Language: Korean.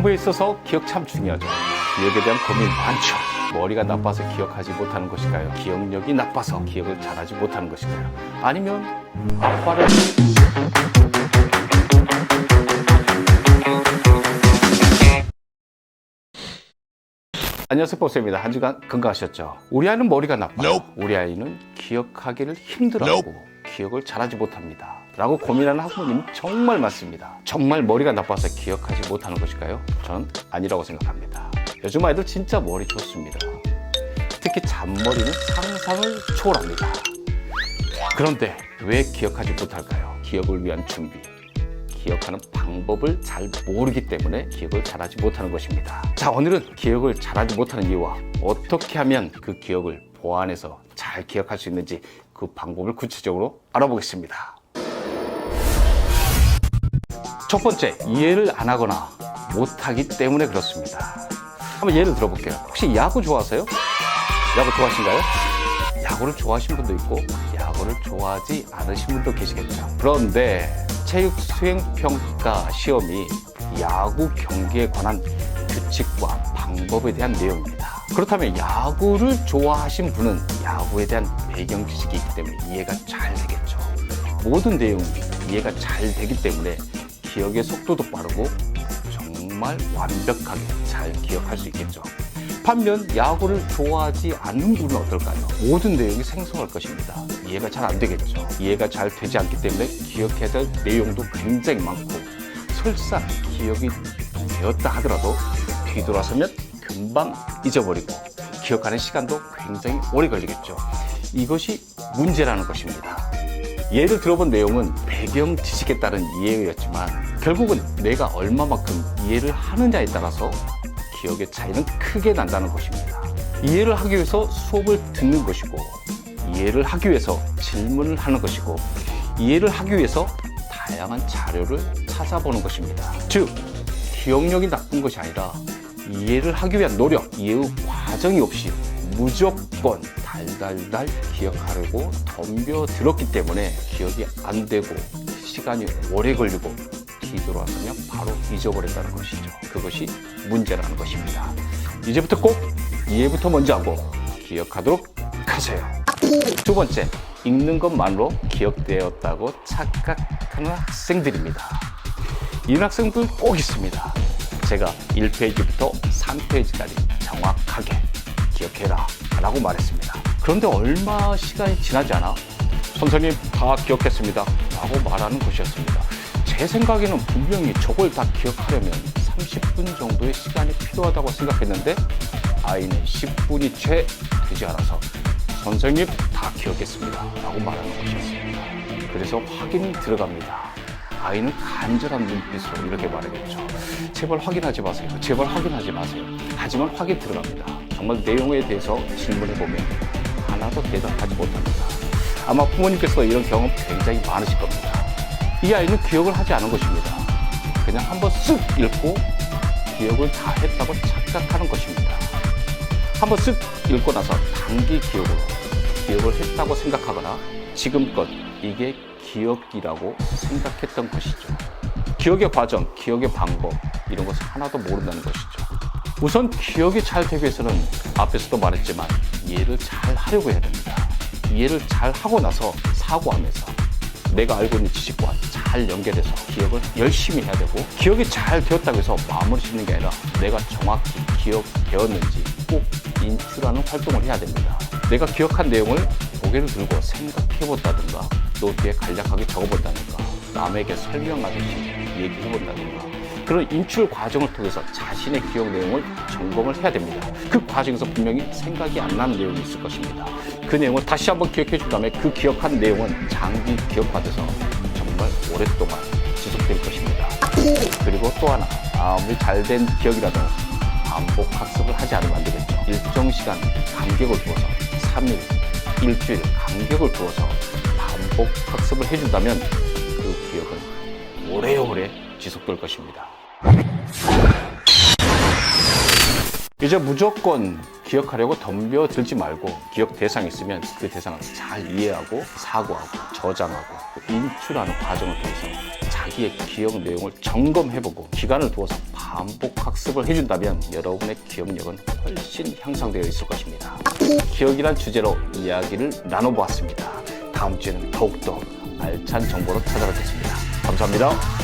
공부에 있어서 기억 참 중요하죠. 기억에 대한 고민 많죠. 머리가 나빠서 기억하지 못하는 것일까요? 기억력이 나빠서 기억을 잘하지 못하는 것일까요? 아니면 아빠를 안녕하세요 보스입니다. 한 주간 건강하셨죠? 우리 아이는 머리가 나빠요. 우리 아이는 기억하기를 힘들어하고 기억을 잘하지 못합니다. 라고 고민하는 학부모님 정말 많습니다. 정말 머리가 나빠서 기억하지 못하는 것일까요? 저는 아니라고 생각합니다. 요즘 아이들 진짜 머리 좋습니다. 특히 잔머리는 상상을 초월합니다. 그런데 왜 기억하지 못할까요? 기억을 위한 준비. 기억하는 방법을 잘 모르기 때문에 기억을 잘하지 못하는 것입니다. 자, 오늘은 기억을 잘하지 못하는 이유와 어떻게 하면 그 기억을 보완해서 잘 기억할 수 있는지 그 방법을 구체적으로 알아보겠습니다. 첫 번째, 이해를 안 하거나 못하기 때문에 그렇습니다. 한번 예를 들어볼게요. 혹시 야구 좋아하세요? 야구 좋아하신가요? 야구를 좋아하시는 분도 있고 야구를 좋아하지 않으신 분도 계시겠죠. 그런데 체육 수행 평가 시험이 야구 경기에 관한 규칙과 방법에 대한 내용입니다. 그렇다면 야구를 좋아하신 분은 야구에 대한 배경 지식이 있기 때문에 이해가 잘 되겠죠. 모든 내용이 이해가 잘 되기 때문에 기억의 속도도 빠르고 정말 완벽하게 잘 기억할 수 있겠죠. 반면 야구를 좋아하지 않는 분은 어떨까요? 모든 내용이 생소할 것입니다. 이해가 잘 안 되겠죠. 이해가 잘 되지 않기 때문에 기억해야 될 내용도 굉장히 많고 설사 기억이 되었다 하더라도 뒤돌아서면 금방 잊어버리고 기억하는 시간도 굉장히 오래 걸리겠죠. 이것이 문제라는 것입니다. 예를 들어본 내용은 배경 지식에 따른 이해였지만 결국은 내가 얼마만큼 이해를 하느냐에 따라서 기억의 차이는 크게 난다는 것입니다. 이해를 하기 위해서 수업을 듣는 것이고 이해를 하기 위해서 질문을 하는 것이고 이해를 하기 위해서 다양한 자료를 찾아보는 것입니다. 즉 기억력이 나쁜 것이 아니라 이해를 하기 위한 노력, 이해의 과정이 없이 무조건 달달달 기억하려고 덤벼들었기 때문에 기억이 안 되고 시간이 오래 걸리고 뒤돌아서면 바로 잊어버린다는 것이죠. 그것이 문제라는 것입니다. 이제부터 꼭 이해부터 먼저 하고 기억하도록 하세요. 두 번째, 읽는 것만으로 기억되었다고 착각하는 학생들입니다. 이런 학생들 꼭 있습니다. 제가 1페이지부터 3페이지까지 정확하게 기억해라 라고 말했습니다. 그런데 얼마 시간이 지나지 않아 선생님 다 기억했습니다 라고 말하는 것이었습니다. 제 생각에는 분명히 저걸 다 기억하려면 30분 정도의 시간이 필요하다고 생각했는데 아이는 10분이 채 되지 않아서 선생님 다 기억했습니다 라고 말하는 것이었습니다. 그래서 확인이 들어갑니다. 아이는 간절한 눈빛으로 이렇게 말하겠죠. 제발 확인하지 마세요. 제발 확인하지 마세요. 하지만 확인 들어갑니다. 정말 내용에 대해서 질문해 보면 하나도 대답하지 못합니다. 아마 부모님께서 이런 경험 굉장히 많으실 겁니다. 이 아이는 기억을 하지 않은 것입니다. 그냥 한번 쓱 읽고 기억을 다 했다고 착각하는 것입니다. 한번 쓱 읽고 나서 단기 기억으로 기억을 했다고 생각하거나 지금껏 이게 기억이라고 생각했던 것이죠. 기억의 과정, 기억의 방법 이런 것을 하나도 모른다는 것이죠. 우선 기억이 잘 되기 위해서는 앞에서도 말했지만 이해를 잘 하려고 해야 됩니다. 이해를 잘 하고 나서 사고하면서 내가 알고 있는 지식과 잘 연결해서 기억을 열심히 해야 되고 기억이 잘 되었다고 해서 마무리 짓는 게 아니라 내가 정확히 기억되었는지 꼭 인출하는 활동을 해야 됩니다. 내가 기억한 내용을 고개를 들고 생각해 본다든가 노트에 간략하게 적어 본다든가 남에게 설명하듯이 얘기해 본다든가 그런 인출 과정을 통해서 자신의 기억 내용을 점검을 해야 됩니다. 그 과정에서 분명히 생각이 안 나는 내용이 있을 것입니다. 그 내용을 다시 한번 기억해 준 다음에 그 기억한 내용은 장기 기억화돼서 정말 오랫동안 지속될 것입니다. 그리고 또 하나 아무리 잘된 기억이라도 반복 학습을 하지 않으면 안 되겠죠. 일정 시간 간격을 두어서 3일, 일주일 간격을 두어서 반복 학습을 해준다면 그 기억은 오래오래 지속될 것입니다. 이제 무조건 기억하려고 덤벼들지 말고 기억 대상이 있으면 그 대상을 잘 이해하고 사고하고 저장하고 인출하는 과정을 통해서 자기의 기억 내용을 점검해보고 기간을 두어서 반복 학습을 해준다면 여러분의 기억력은 훨씬 향상되어 있을 것입니다. 기억이란 주제로 이야기를 나눠보았습니다. 다음 주에는 더욱더 알찬 정보로 찾아뵙겠습니다. 감사합니다.